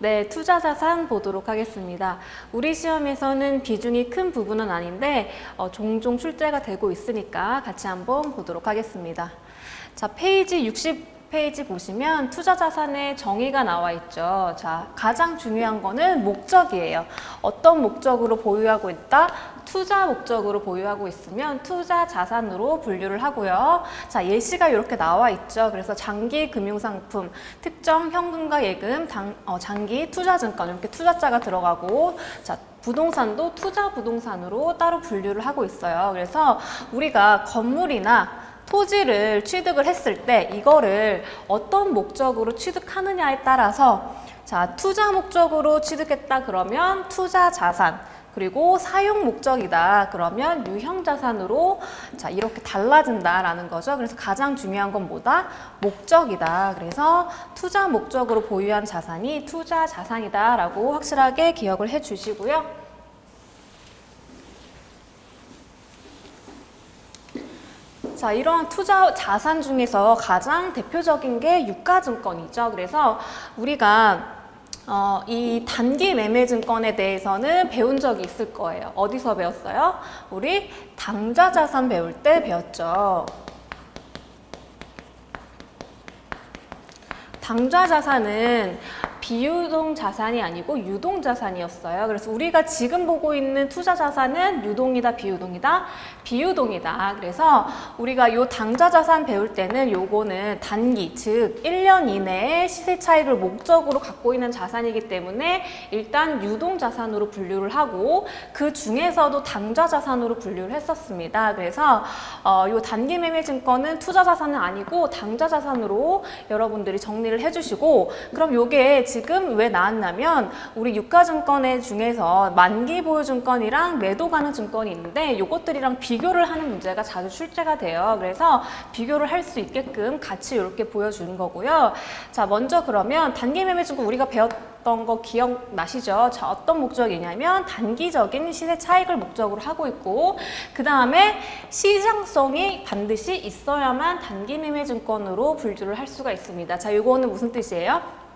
네, 투자 자산 보도록 하겠습니다. 우리 시험에서는 비중이 큰 부분은 아닌데 어, 종종 출제가 되고 있으니까 같이 한번 보도록 하겠습니다. 자, 페이지 60 페이지 보시면 투자 자산의 정의가 나와 있죠. 자, 가장 중요한 거는 목적이에요. 어떤 목적으로 보유하고 있다? 투자 목적으로 보유하고 있으면 투자 자산으로 분류를 하고요. 자, 예시가 이렇게 나와 있죠. 그래서 장기 금융상품, 특정 현금과 예금, 당, 어, 장기 투자증권 이렇게 투자자가 들어가고 자, 부동산도 투자 부동산으로 따로 분류를 하고 있어요. 그래서 우리가 건물이나 토지를 취득을 했을 때 이거를 어떤 목적으로 취득하느냐에 따라서 자, 투자 목적으로 취득했다 그러면 투자 자산 그리고 사용 목적이다 그러면 유형 자산으로 자 이렇게 달라진다라는 거죠. 그래서 가장 중요한 건 뭐다? 목적이다. 그래서 투자 목적으로 보유한 자산이 투자 자산이다라고 확실하게 기억을 해 주시고요. 자, 이러한 투자 자산 중에서 가장 대표적인 게 유가증권이죠. 그래서 우리가 어, 이 단기 매매 증권에 대해서는 배운 적이 있을 거예요. 어디서 배웠어요? 우리 당좌 자산 배울 때 배웠죠. 당좌 자산은 비유동 자산이 아니고 유동 자산이었어요. 그래서 우리가 지금 보고 있는 투자 자산은 유동이다, 비유동이다, 비유동이다. 그래서 우리가 요 당좌 자산 배울 때는 요거는 단기, 즉 1년 이내에 시세 차익을 목적으로 갖고 있는 자산이기 때문에 일단 유동 자산으로 분류를 하고 그 중에서도 당좌 자산으로 분류를 했었습니다. 그래서 어, 요 단기 매매 증권은 투자 자산은 아니고 당좌 자산으로 여러분들이 정리를 해주시고 그럼 요게 지금 왜 나왔냐면 우리 유가증권의 중에서 만기 보유 증권이랑 매도 가능 증권이 있는데 요것들이랑 비 교를 하는 문제가 자주 출제가 돼요. 그래서 비교를 할 수 있게끔 같이 이렇게 보여주는 거고요. 자, 먼저 그러면 단기 매매 증권 우리가 배웠던 거 기억나시죠? 자, 어떤 목적이냐면 단기적인 시세 차익을 목적으로 하고 있고 그 다음에 시장성이 반드시 있어야만 단기 매매 증권으로 분류를 할 수가 있습니다. 자, 이거는 무슨 뜻이에요?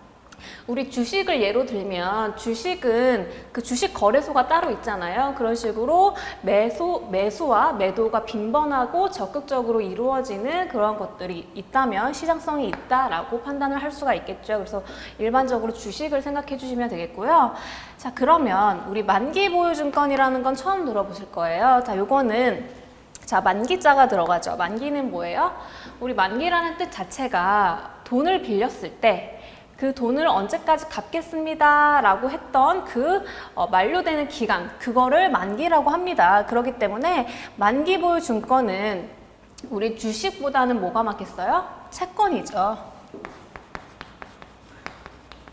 우리 주식을 예로 들면 주식은 그 주식 거래소가 따로 있잖아요. 그런 식으로 매수, 매수와 매도가 빈번하고 적극적으로 이루어지는 그런 것들이 있다면 시장성이 있다라고 판단을 할 수가 있겠죠. 그래서 일반적으로 주식을 생각해 주시면 되겠고요. 자, 그러면 우리 만기 보유 증권이라는 건 처음 들어보실 거예요. 자, 요거는 자, 만기자가 들어가죠. 만기는 뭐예요? 우리 만기라는 뜻 자체가 돈을 빌렸을 때 그 돈을 언제까지 갚겠습니다 라고 했던 그 어, 만료되는 기간 그거를 만기라고 합니다 그렇기 때문에 만기 보유 증권은 우리 주식보다는 뭐가 맞겠어요? 채권이죠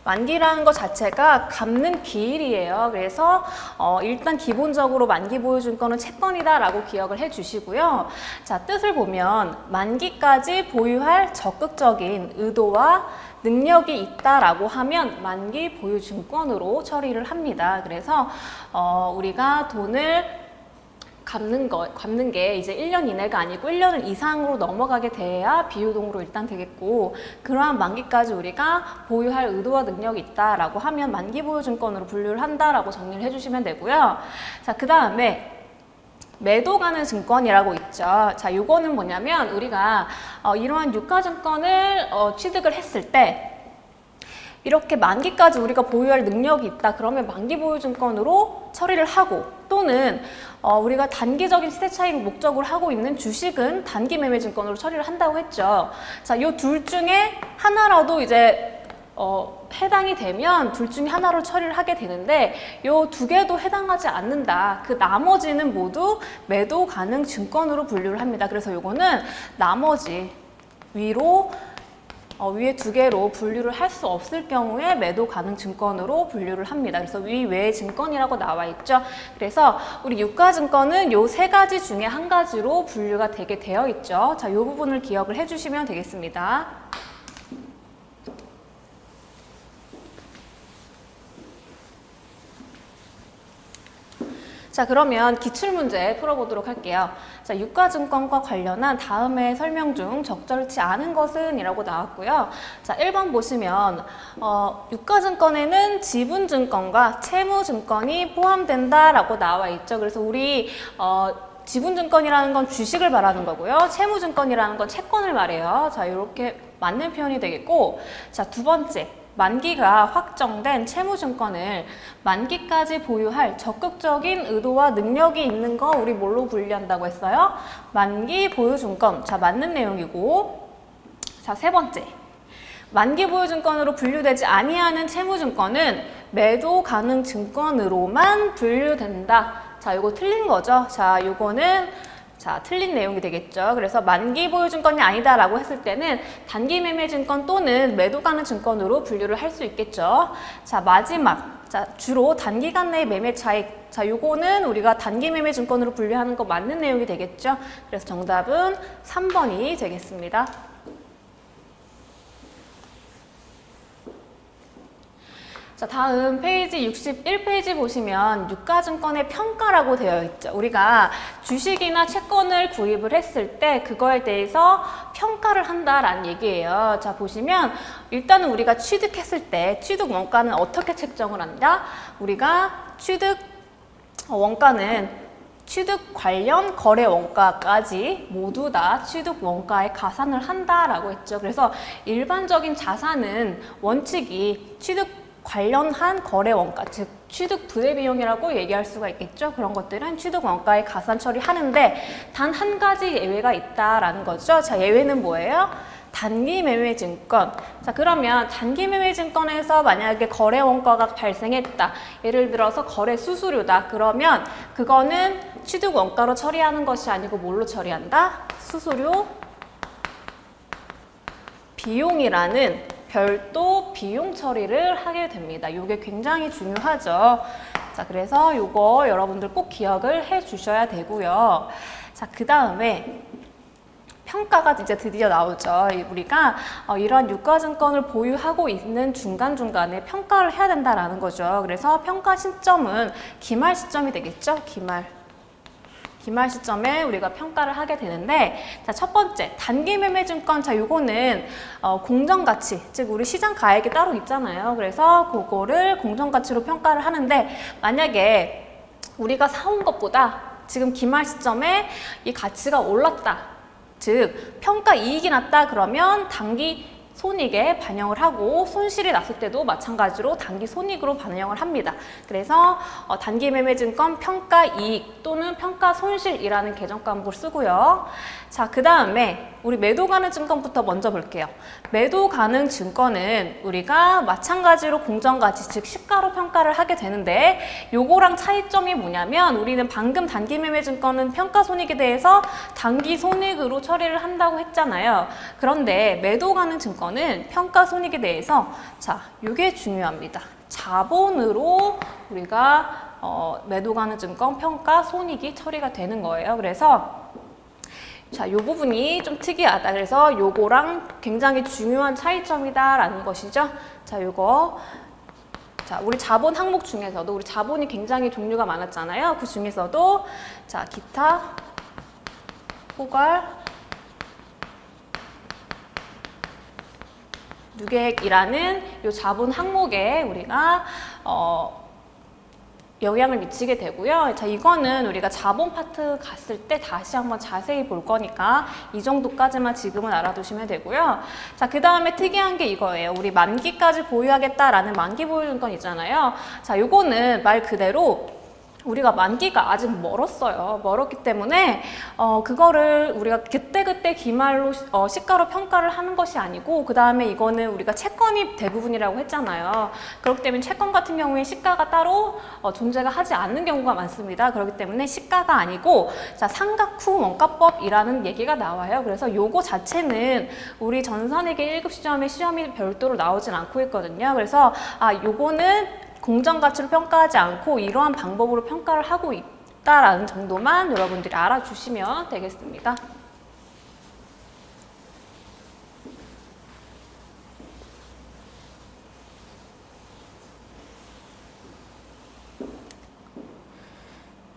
만기라는 것 자체가 갚는 기일이에요. 그래서 어, 일단 기본적으로 만기 보유증권은 채권이다 라고 기억을 해 주시고요. 자 뜻을 보면 만기까지 보유할 적극적인 의도와 능력이 있다라고 하면 만기 보유증권으로 처리를 합니다. 그래서 어, 우리가 돈을 갚는 거, 갚는 게 이제 1년 이내가 아니고 1년 이상으로 넘어가게 돼야 비유동으로 일단 되겠고 그러한 만기까지 우리가 보유할 의도와 능력이 있다라고 하면 만기 보유증권으로 분류를 한다라고 정리를 해주시면 되고요. 자, 그 다음에 매도 가는 증권이라고 있죠. 자, 요거는 뭐냐면 우리가 어, 이러한 유가증권을 어, 취득을 했을 때 이렇게 만기까지 우리가 보유할 능력이 있다 그러면 만기 보유 증권으로 처리를 하고 또는 어, 우리가 단기적인 시세 차익 목적으로 하고 있는 주식은 단기 매매 증권으로 처리를 한다고 했죠. 자, 이둘 중에 하나라도 이제 어, 해당이 되면 둘 중에 하나로 처리를 하게 되는데 이두 개도 해당하지 않는다. 그 나머지는 모두 매도 가능 증권으로 분류를 합니다. 그래서 이거는 나머지 위로 어, 위에 두 개로 분류를 할 수 없을 경우에 매도 가능 증권으로 분류를 합니다. 그래서 위 외의 증권이라고 나와 있죠. 그래서 우리 유가증권은 요 세 가지 중에 한 가지로 분류가 되게 되어 있죠. 자, 이 부분을 기억을 해주시면 되겠습니다. 자, 그러면 기출문제 풀어보도록 할게요. 자, 유가증권과 관련한 다음의 설명 중 적절치 않은 것은 이라고 나왔고요. 자, 1번 보시면, 어, 유가증권에는 지분증권과 채무증권이 포함된다 라고 나와 있죠. 그래서 우리, 어, 지분증권이라는 건 주식을 말하는 거고요. 채무증권이라는 건 채권을 말해요. 자, 이렇게 맞는 표현이 되겠고, 자, 두 번째. 만기가 확정된 채무증권을 만기까지 보유할 적극적인 의도와 능력이 있는 거 우리 뭘로 분류한다고 했어요? 만기 보유증권. 자, 맞는 내용이고. 자, 세 번째. 만기 보유증권으로 분류되지 아니하는 채무증권은 매도 가능 증권으로만 분류된다. 자, 이거 틀린 거죠? 자, 요거는 자, 틀린 내용이 되겠죠. 그래서 만기 보유 증권이 아니다라고 했을 때는 단기 매매 증권 또는 매도 가능 증권으로 분류를 할 수 있겠죠. 자, 마지막. 자, 주로 단기간 내 매매 차익. 자, 요거는 우리가 단기 매매 증권으로 분류하는 거 맞는 내용이 되겠죠. 그래서 정답은 3번이 되겠습니다. 자, 다음 페이지 61페이지 보시면 유가증권의 평가라고 되어 있죠. 우리가 주식이나 채권을 구입을 했을 때 그거에 대해서 평가를 한다라는 얘기예요. 자, 보시면 일단은 우리가 취득했을 때 취득 원가는 어떻게 책정을 한다? 우리가 취득 원가는 취득 관련 거래 원가까지 모두 다 취득 원가에 가산을 한다라고 했죠. 그래서 일반적인 자산은 원칙이 취득 관련한 거래 원가, 즉 취득 부대 비용이라고 얘기할 수가 있겠죠. 그런 것들은 취득 원가에 가산 처리하는데 단 한 가지 예외가 있다라는 거죠. 자, 예외는 뭐예요? 단기 매매 증권. 자, 그러면 단기 매매 증권에서 만약에 거래 원가가 발생했다. 예를 들어서 거래 수수료다. 그러면 그거는 취득 원가로 처리하는 것이 아니고 뭘로 처리한다? 수수료 비용이라는 별도 비용 처리를 하게 됩니다. 이게 굉장히 중요하죠. 자, 그래서 이거 여러분들 꼭 기억을 해 주셔야 되고요. 자, 그 다음에 평가가 이제 드디어 나오죠. 우리가 어, 이런 유가증권을 보유하고 있는 중간중간에 평가를 해야 된다라는 거죠. 그래서 평가 시점은 기말 시점이 되겠죠. 기말. 기말 시점에 우리가 평가를 하게 되는데 자 첫 번째 단기 매매 증권 자 요거는 어, 공정 가치 즉 우리 시장 가액이 따로 있잖아요. 그래서 그거를 공정 가치로 평가를 하는데 만약에 우리가 사온 것보다 지금 기말 시점에 이 가치가 올랐다 즉 평가 이익이 났다 그러면 단기 손익에 반영을 하고 손실이 났을 때도 마찬가지로 단기 손익으로 반영을 합니다. 그래서 어, 단기 매매 증권 평가 이익 또는 평가 손실이라는 계정 과목을 쓰고요. 자, 그 다음에 우리 매도 가능 증권부터 먼저 볼게요. 매도 가능 증권은 우리가 마찬가지로 공정 가치 즉 시가로 평가를 하게 되는데 요거랑 차이점이 뭐냐면 우리는 방금 단기 매매 증권은 평가 손익에 대해서 단기 손익으로 처리를 한다고 했잖아요. 그런데 매도 가능 증권 은 평가 손익에 대해서 자, 요게 중요합니다. 자본으로 우리가 어, 매도 가능 증권 평가 손익이 처리가 되는 거예요. 그래서 자, 요 부분이 좀 특이하다. 그래서 요거랑 굉장히 중요한 차이점이다라는 것이죠. 자, 요거. 자, 우리 자본 항목 중에서도 우리 자본이 굉장히 종류가 많았잖아요. 그 중에서도 자, 기타, 포괄, 유객이라는 요 자본 항목에 우리가 어, 영향을 미치게 되고요. 자, 이거는 우리가 자본 파트 갔을 때 다시 한번 자세히 볼 거니까 이 정도까지만 지금은 알아두시면 되고요. 자, 그 다음에 특이한 게 이거예요. 우리 만기까지 보유하겠다라는 만기 보유증권 있잖아요. 자, 요거는 말 그대로 우리가 만기가 아직 멀었어요. 멀었기 때문에 어, 그거를 우리가 그때그때 기말로 시- 어, 시가로 평가를 하는 것이 아니고 그 다음에 이거는 우리가 채권이 대부분이라고 했잖아요. 그렇기 때문에 채권 같은 경우에 시가가 따로 어, 존재가 하지 않는 경우가 많습니다. 그렇기 때문에 시가가 아니고 자 상각후 원가법이라는 얘기가 나와요. 그래서 요거 자체는 우리 전산회계 1급 시험에 시험이 별도로 나오진 않고 있거든요. 그래서 아 요거는 공정 가치로 평가하지 않고 이러한 방법으로 평가를 하고 있다라는 정도만 여러분들이 알아주시면 되겠습니다.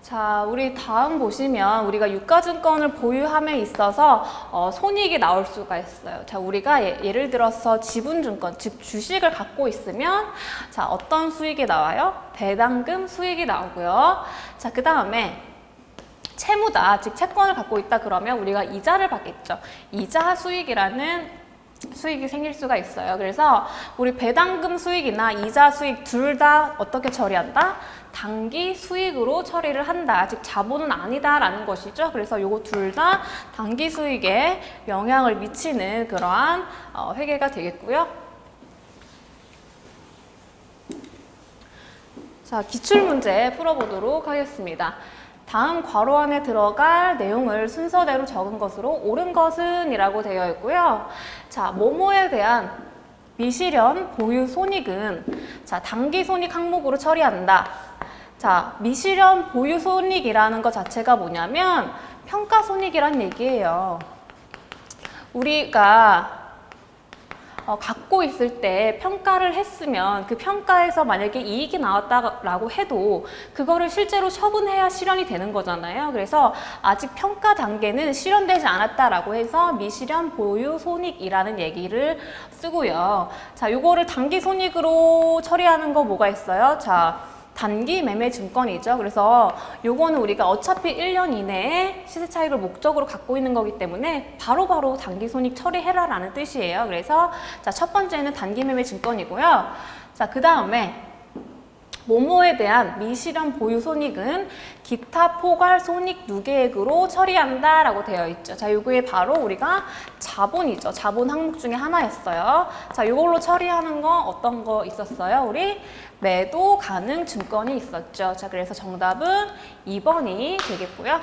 자, 우리 다음 보시면 우리가 유가증권을 보유함에 있어서 어, 손익이 나올 수가 있어요. 자, 우리가 예, 를 들어서 지분증권, 즉 주식을 갖고 있으면 자, 어떤 수익이 나와요? 배당금 수익이 나오고요. 자, 그 다음에 채무다, 즉 채권을 갖고 있다 그러면 우리가 이자를 받겠죠. 이자 수익이라는 수익이 생길 수가 있어요. 그래서 우리 배당금 수익이나 이자 수익 둘 다 어떻게 처리한다? 단기 수익으로 처리를 한다. 즉 자본은 아니다라는 것이죠. 그래서 요거 둘 다 단기 수익에 영향을 미치는 그러한 어, 회계가 되겠고요. 자, 기출 문제 풀어보도록 하겠습니다. 다음 괄호 안에 들어갈 내용을 순서대로 적은 것으로 옳은 것은 이라고 되어 있고요. 자, 모모에 대한 미실현 보유 손익은 자, 단기 손익 항목으로 처리한다. 자, 미실현 보유 손익이라는 것 자체가 뭐냐면 평가 손익이란 얘기예요. 우리가 어, 갖고 있을 때 평가를 했으면 그 평가에서 만약에 이익이 나왔다라고 해도 그거를 실제로 처분해야 실현이 되는 거잖아요. 그래서 아직 평가 단계는 실현되지 않았다라고 해서 미실현 보유 손익이라는 얘기를 쓰고요. 자, 요거를 단기 손익으로 처리하는 거 뭐가 있어요? 자, 단기 매매 증권이죠. 그래서 요거는 우리가 어차피 1년 이내에 시세 차익을 목적으로 갖고 있는 거기 때문에 바로 바로 단기 손익 처리해라 라는 뜻이에요. 그래서 자, 첫 번째는 단기 매매 증권이고요. 자, 그 다음에 모모에 대한 미실현 보유 손익은 기타 포괄 손익 누계액으로 처리한다 라고 되어 있죠. 자, 요게 바로 우리가 자본이죠. 자본 항목 중에 하나였어요. 자, 요걸로 처리하는 거 어떤 거 있었어요? 우리 매도 가능 증권이 있었죠. 자, 그래서 정답은 2번이 되겠고요.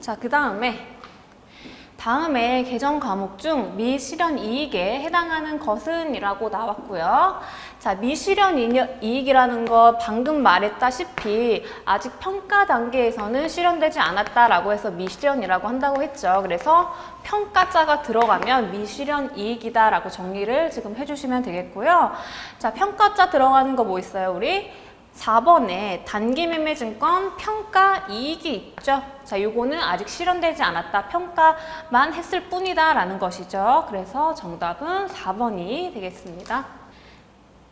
자, 그 다음에 다음에 개정 과목 중 미실현 이익에 해당하는 것은 이라고 나왔고요. 자, 미실현 이- 이익이라는 거 방금 말했다시피 아직 평가 단계에서는 실현되지 않았다라고 해서 미실현이라고 한다고 했죠. 그래서 평가자가 들어가면 미실현 이익이다라고 정리를 지금 해주시면 되겠고요. 자, 평가자 들어가는 거 뭐 있어요, 우리? 4번에 단기 매매 증권 평가 이익이 있죠. 자, 요거는 아직 실현되지 않았다. 평가만 했을 뿐이다. 라는 것이죠. 그래서 정답은 4번이 되겠습니다.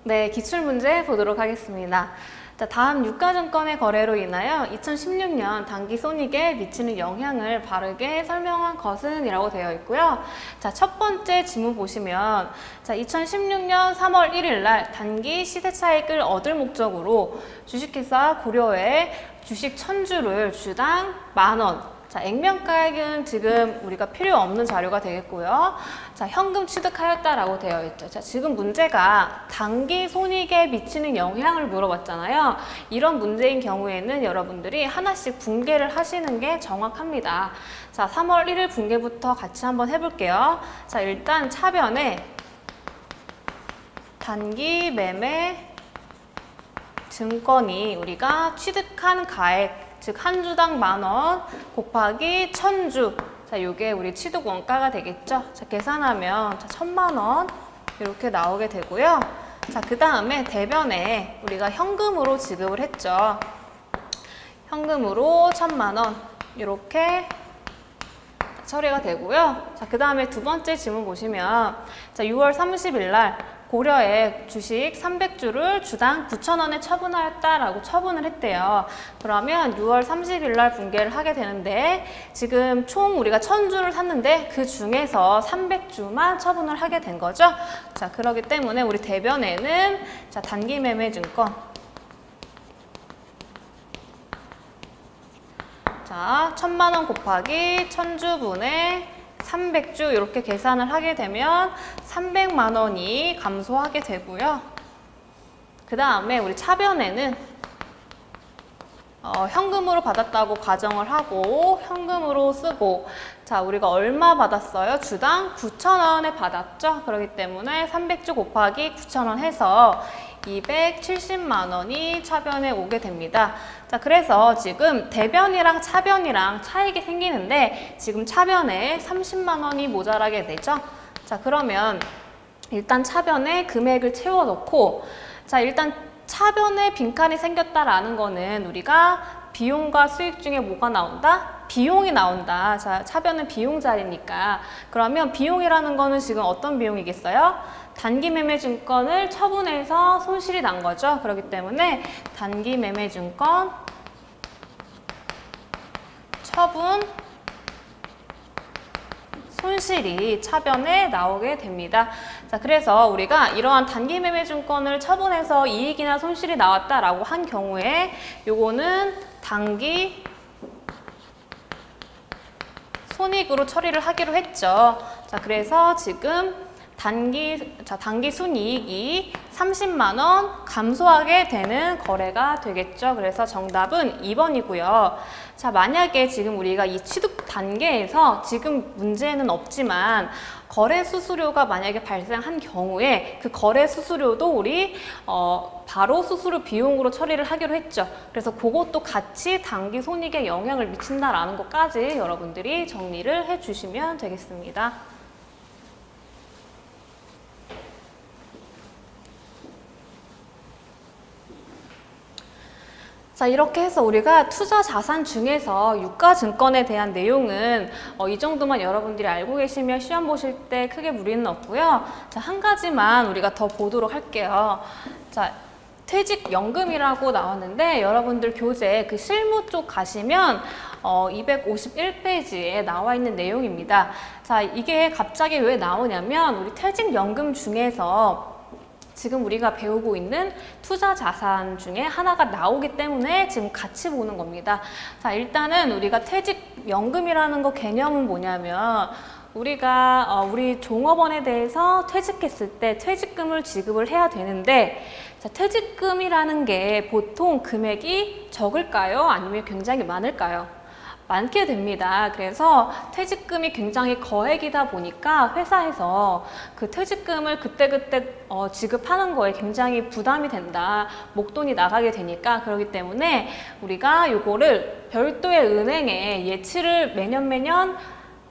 네, 기출문제 보도록 하겠습니다. 자, 다음 유가증권의 거래로 인하여 2016년 단기 손익에 미치는 영향을 바르게 설명한 것은 이라고 되어 있고요. 자, 첫 번째 지문 보시면 자, 2016년 3월 1일 날 단기 시세 차익을 얻을 목적으로 주식회사 고려에 주식 천주를 주당 만 원, 자, 액면가액은 지금 우리가 필요 없는 자료가 되겠고요. 자, 현금 취득하였다라고 되어 있죠. 자, 지금 문제가 단기 손익에 미치는 영향을 물어봤잖아요. 이런 문제인 경우에는 여러분들이 하나씩 분개를 하시는 게 정확합니다. 자, 3월 1일 분개부터 같이 한번 해볼게요. 자, 일단 차변에 단기 매매 증권이 우리가 취득한 가액 즉 한 주당 만 원 곱하기 천 주. 자, 요게 우리 취득 원가가 되겠죠. 자, 계산하면 자, 천만 원 이렇게 나오게 되고요. 자, 그 다음에 대변에 우리가 현금으로 지급을 했죠. 현금으로 천만 원 이렇게 처리가 되고요. 자, 그 다음에 두 번째 질문 보시면 자, 6월 30일 날 고려에 주식 300주를 주당 9,000원에 처분하였다라고 처분을 했대요. 그러면 6월 30일 날 분개를 하게 되는데 지금 총 우리가 1,000주를 샀는데 그 중에서 300주만 처분을 하게 된 거죠. 자, 그러기 때문에 우리 대변에는 자, 단기 매매 증권 자, 천만 원 곱하기 천주분의 300주 이렇게 계산을 하게 되면 300만 원이 감소하게 되고요. 그 다음에 우리 차변에는 어, 현금으로 받았다고 가정을 하고 현금으로 쓰고 자 우리가 얼마 받았어요? 주당 9,000원에 받았죠? 그렇기 때문에 300주 곱하기 9,000원 해서 270만 원이 차변에 오게 됩니다. 자, 그래서 지금 대변이랑 차변이랑 차익이 생기는데 지금 차변에 30만 원이 모자라게 되죠. 자, 그러면 일단 차변에 금액을 채워 넣고 자 일단 차변에 빈칸이 생겼다라는 거는 우리가 비용과 수익 중에 뭐가 나온다? 비용이 나온다. 자, 차변은 비용 자리니까. 그러면 비용이라는 거는 지금 어떤 비용이겠어요? 단기 매매 증권을 처분해서 손실이 난 거죠. 그렇기 때문에 단기 매매 증권 처분 손실이 차변에 나오게 됩니다. 자, 그래서 우리가 이러한 단기 매매 증권을 처분해서 이익이나 손실이 나왔다라고 한 경우에 요거는 단기 손익으로 처리를 하기로 했죠. 자, 그래서 지금 단기 자, 단기 순이익이 30만 원 감소하게 되는 거래가 되겠죠. 그래서 정답은 2번이고요. 자, 만약에 지금 우리가 이 취득 단계에서 지금 문제는 없지만 거래 수수료가 만약에 발생한 경우에 그 거래 수수료도 우리 어, 바로 수수료 비용으로 처리를 하기로 했죠. 그래서 그것도 같이 단기 손익에 영향을 미친다라는 것까지 여러분들이 정리를 해 주시면 되겠습니다. 자, 이렇게 해서 우리가 투자 자산 중에서 유가 증권에 대한 내용은 어, 이 정도만 여러분들이 알고 계시면 시험 보실 때 크게 무리는 없고요. 자, 한 가지만 우리가 더 보도록 할게요. 자, 퇴직연금이라고 나왔는데 여러분들 교재 그 실무 쪽 가시면 어, 251페이지에 나와 있는 내용입니다. 자, 이게 갑자기 왜 나오냐면 우리 퇴직연금 중에서 지금 우리가 배우고 있는 투자 자산 중에 하나가 나오기 때문에 지금 같이 보는 겁니다. 자, 일단은 우리가 퇴직연금이라는 거 개념은 뭐냐면 우리가 어, 우리 종업원에 대해서 퇴직했을 때 퇴직금을 지급을 해야 되는데 자, 퇴직금이라는 게 보통 금액이 적을까요? 아니면 굉장히 많을까요? 많게 됩니다. 그래서 퇴직금이 굉장히 거액이다 보니까 회사에서 그 퇴직금을 그때그때 어, 지급하는 거에 굉장히 부담이 된다. 목돈이 나가게 되니까 그렇기 때문에 우리가 요거를 별도의 은행에 예치를 매년 매년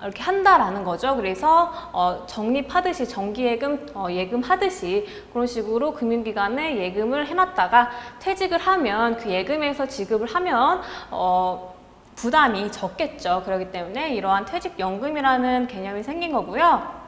이렇게 한다라는 거죠. 그래서 어, 적립하듯이 정기예금 어, 예금하듯이 그런 식으로 금융기관에 예금을 해놨다가 퇴직을 하면 그 예금에서 지급을 하면 어, 부담이 적겠죠. 그렇기 때문에 이러한 퇴직연금이라는 개념이 생긴 거고요.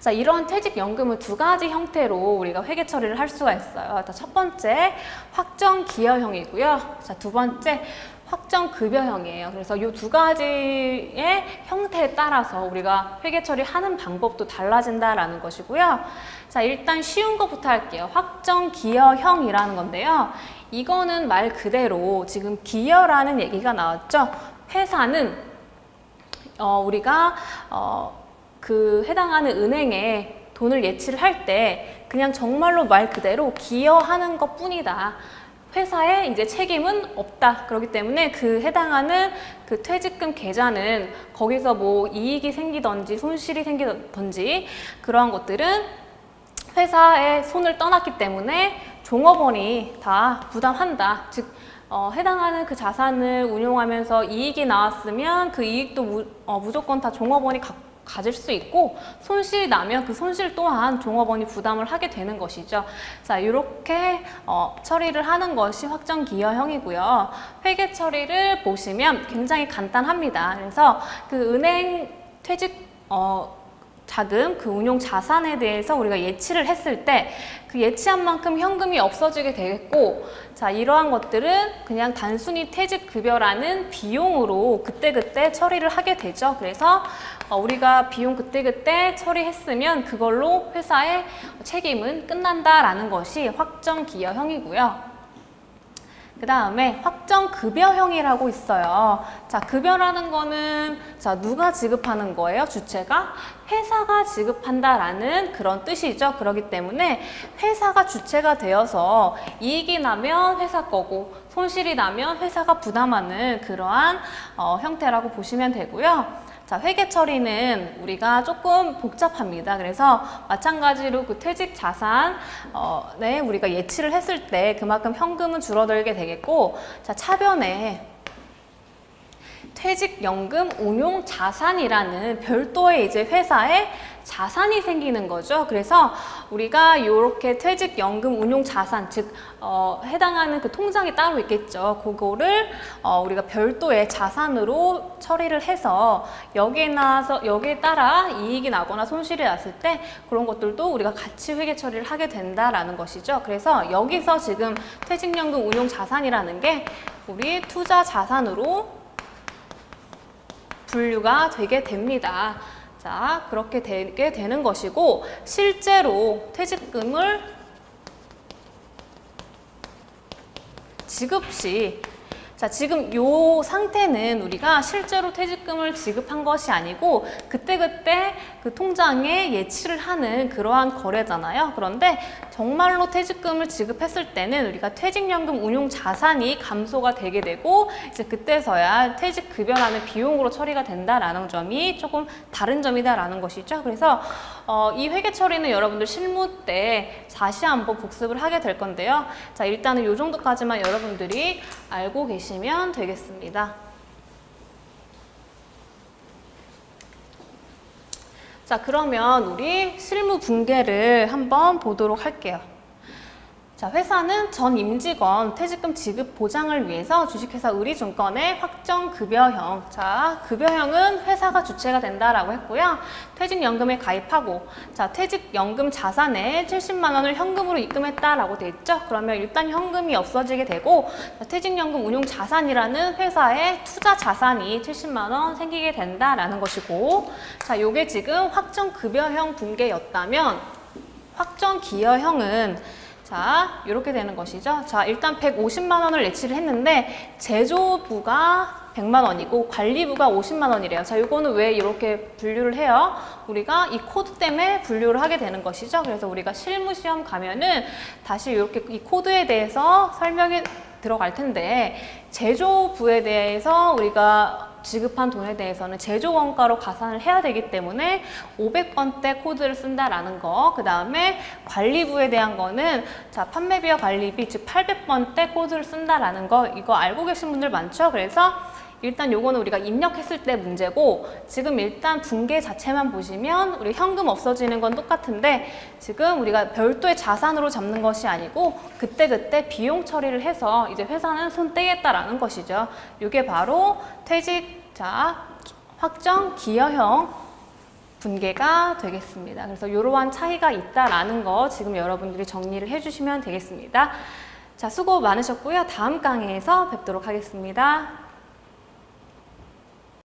자, 이러한 퇴직연금은 두 가지 형태로 우리가 회계 처리를 할 수가 있어요. 자, 첫 번째 확정 기여형이고요. 자, 두 번째 확정 급여형이에요. 그래서 이 두 가지의 형태에 따라서 우리가 회계 처리하는 방법도 달라진다라는 것이고요. 자, 일단 쉬운 것부터 할게요. 확정 기여형이라는 건데요. 이거는 말 그대로 지금 기여라는 얘기가 나왔죠. 회사는 어, 우리가 어, 그 해당하는 은행에 돈을 예치를 할 때 그냥 정말로 말 그대로 기여하는 것 뿐이다. 회사에 이제 책임은 없다. 그렇기 때문에 그 해당하는 그 퇴직금 계좌는 거기서 뭐 이익이 생기던지 손실이 생기던지 그러한 것들은 회사의 손을 떠났기 때문에 종업원이 다 부담한다. 즉, 어, 해당하는 그 자산을 운용하면서 이익이 나왔으면 그 이익도 무, 어, 무조건 다 종업원이 가, 가질 수 있고 손실이 나면 그 손실 또한 종업원이 부담을 하게 되는 것이죠. 자, 이렇게 어, 처리를 하는 것이 확정 기여형이고요. 회계 처리를 보시면 굉장히 간단합니다. 그래서 그 은행 퇴직 어, 자금, 그 운용 자산에 대해서 우리가 예치를 했을 때 그 예치한 만큼 현금이 없어지게 되겠고 자 이러한 것들은 그냥 단순히 퇴직급여라는 비용으로 그때그때 처리를 하게 되죠. 그래서 어, 우리가 비용 그때그때 처리했으면 그걸로 회사의 책임은 끝난다라는 것이 확정기여형이고요. 그 다음에 확정급여형이라고 있어요. 자, 급여라는 거는 자, 누가 지급하는 거예요? 주체가? 회사가 지급한다라는 그런 뜻이죠. 그렇기 때문에 회사가 주체가 되어서 이익이 나면 회사 거고 손실이 나면 회사가 부담하는 그러한 어, 형태라고 보시면 되고요. 자, 회계 처리는 우리가 조금 복잡합니다. 그래서 마찬가지로 그 퇴직 자산, 어, 네, 우리가 예치를 했을 때 그만큼 현금은 줄어들게 되겠고, 자, 차변에 퇴직연금 운용 자산이라는 별도의 이제 회사의 자산이 생기는 거죠. 그래서 우리가 이렇게 퇴직연금 운용 자산, 즉 어, 해당하는 그 통장이 따로 있겠죠. 그거를 어, 우리가 별도의 자산으로 처리를 해서 여기에 나서 여기에 따라 이익이 나거나 손실이 났을 때 그런 것들도 우리가 같이 회계 처리를 하게 된다라는 것이죠. 그래서 여기서 지금 퇴직연금 운용 자산이라는 게 우리 투자 자산으로 분류가 되게 됩니다. 자, 그렇게 되게 되는 것이고, 실제로 퇴직금을 지급 시, 자, 지금 요 상태는 우리가 실제로 퇴직금을 지급한 것이 아니고, 그때그때 그 통장에 예치를 하는 그러한 거래잖아요. 그런데 정말로 퇴직금을 지급했을 때는 우리가 퇴직연금 운용 자산이 감소가 되게 되고, 이제 그때서야 퇴직 급여라는 비용으로 처리가 된다라는 점이 조금 다른 점이다라는 것이죠. 그래서 어, 이 회계 처리는 여러분들 실무 때 다시 한번 복습을 하게 될 건데요. 자, 일단은 요 정도까지만 여러분들이 알고 계시면 되겠습니다. 자, 그러면 우리 실무 붕괴를 한번 보도록 할게요. 자, 회사는 전 임직원 퇴직금 지급 보장을 위해서 주식회사 의리증권의 확정 급여형. 자, 급여형은 회사가 주체가 된다라고 했고요. 퇴직연금에 가입하고, 자, 퇴직연금 자산에 70만 원을 현금으로 입금했다라고 돼 있죠. 그러면 일단 현금이 없어지게 되고, 자, 퇴직연금 운용 자산이라는 회사의 투자 자산이 70만 원 생기게 된다라는 것이고, 자, 요게 지금 확정 급여형 붕괴였다면, 확정 기여형은 자, 이렇게 되는 것이죠. 자, 일단 150만 원을 예치를 했는데 제조부가 100만 원이고 관리부가 50만 원이래요. 자, 이거는 왜 이렇게 분류를 해요? 우리가 이 코드 때문에 분류를 하게 되는 것이죠. 그래서 우리가 실무 시험 가면은 다시 이렇게 이 코드에 대해서 설명이 들어갈 텐데 제조부에 대해서 우리가 지급한 돈에 대해서는 제조 원가로 가산을 해야 되기 때문에 500번대 코드를 쓴다라는 거. 그 다음에 관리부에 대한 거는 자 판매비와 관리비 즉 800번대 코드를 쓴다라는 거 이거 알고 계신 분들 많죠. 그래서 일단 요거는 우리가 입력했을 때 문제고 지금 일단 붕괴 자체만 보시면 우리 현금 없어지는 건 똑같은데 지금 우리가 별도의 자산으로 잡는 것이 아니고 그때그때 비용 처리를 해서 이제 회사는 손 떼겠다라는 것이죠. 이게 바로 퇴직자 확정 기여형 분계가 되겠습니다. 그래서 이러한 차이가 있다라는 거 지금 여러분들이 정리를 해주시면 되겠습니다. 자, 수고 많으셨고요. 다음 강의에서 뵙도록 하겠습니다.